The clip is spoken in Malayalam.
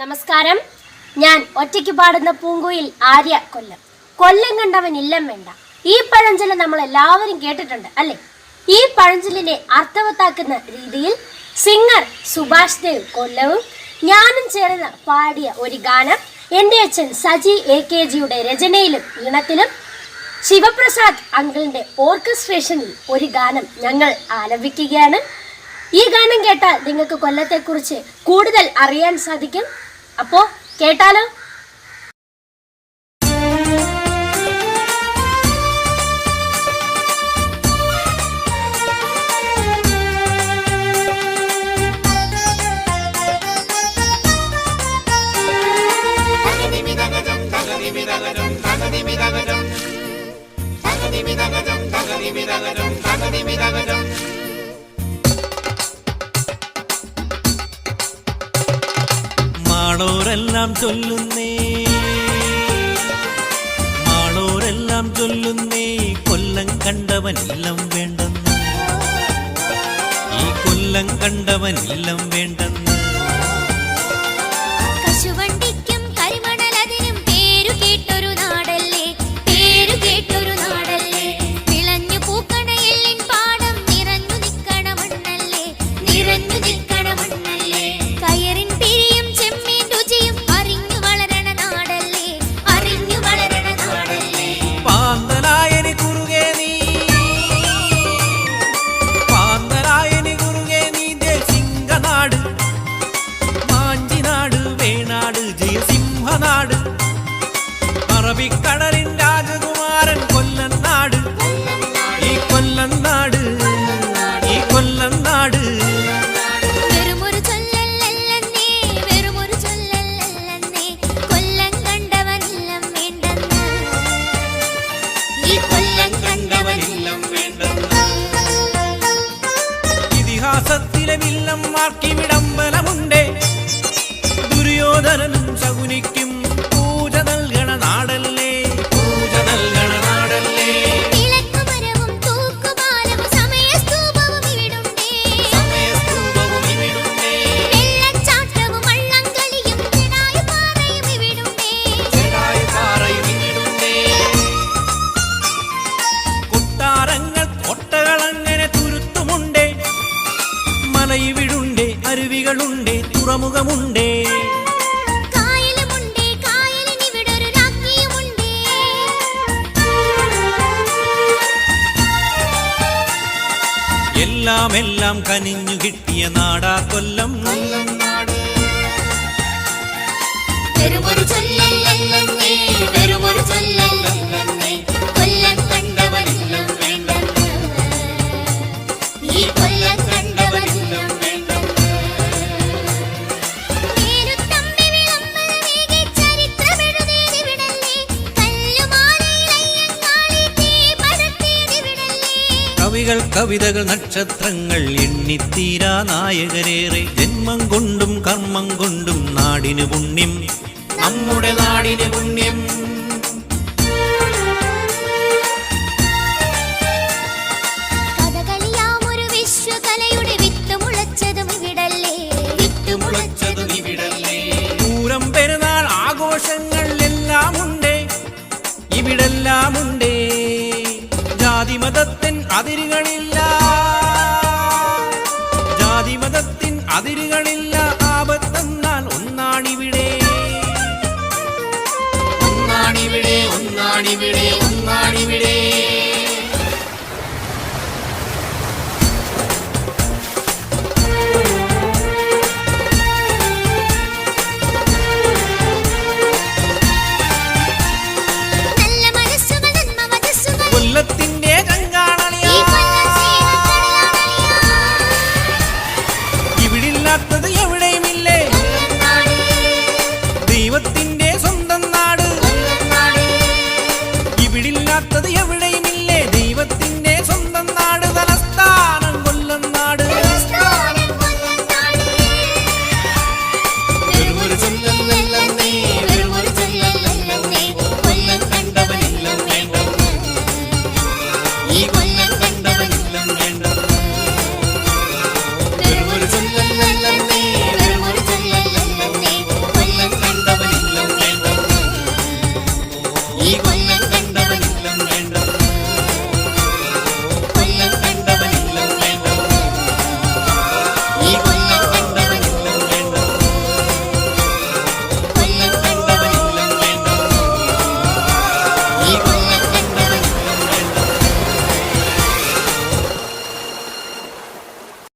നമസ്കാരം. ഞാൻ ഒറ്റയ്ക്ക് പാടുന്ന പൂങ്കുയിൽ ആര്യ കൊല്ലം. കൊല്ലം കണ്ടവൻ ഇല്ലം വേണ്ട. ഈ പഴഞ്ചൊല്ല് നമ്മൾ എല്ലാവരും കേട്ടിട്ടുണ്ട് അല്ലേ? ഈ പഴഞ്ചൊല്ലിനെ അർത്ഥവത്താക്കുന്ന രീതിയിൽ സിംഗർ സുഭാഷ് ദേവ് കൊല്ലവും ഞാനും ചേർന്ന് പാടിയ ഒരു ഗാനം എന്റെ അച്ഛൻ സജി എ കെ ജിയുടെ രചനയിലും ഈണത്തിലും ശിവപ്രസാദ് അങ്കിളിന്റെ ഓർക്കസ്ട്രേഷനിൽ ഒരു ഗാനം ഞങ്ങൾ ആലപിക്കുകയാണ്. ഈ ഗാനം കേട്ടാൽ നിങ്ങൾക്ക് കൊല്ലത്തെക്കുറിച്ച് കൂടുതൽ അറിയാൻ സാധിക്കും. അപ്പോ കേട്ടാലോ മാളോരെല്ലാം ചൊല്ലുന്നേ. മാളോരെല്ലാം ചൊല്ലുന്നേ. കൊല്ലം കണ്ടവനില്ലം വേണ്ടെന്ന്. ഈ കൊല്ലം കണ്ടവനില്ലം വേണ്ടെന്ന്. അറബിക്കടലിൻ രാജകുമാരൻ കൊല്ലൻ നാട് ഈ കൊല്ലൻ നാട് ഈ കൊല്ലൻ നാട് വെറുമൊരു ചൊല്ലല്ലല്ലെന്നേ വെറുമൊരു അരുവികളുണ്ടേ തുറമുഖമുണ്ടേ. എല്ലാം എല്ലാം കനിഞ്ഞു കിട്ടിയ നാടാ കൊല്ലം. വെറുമൊരു ചൊല്ലല്ലേ വെറുമൊരു ചൊല്ലല്ലല്ലെന്നേ കവികൾ കവിതകൾ നക്ഷത്രങ്ങൾ എണ്ണിത്തീരാ നായകരേറെ. ജന്മം കൊണ്ടും കർമ്മം കൊണ്ടും നാടിന് പുണ്യം. നമ്മുടെ നാടിന് പുണ്യം. ആഘോഷങ്ങൾ എല്ലാം ഉണ്ടേ ഇവിടെല്ലാം? ഉണ്ടേ ജാതിമതത്തിൻ അതിരുകളില്ല Eagle.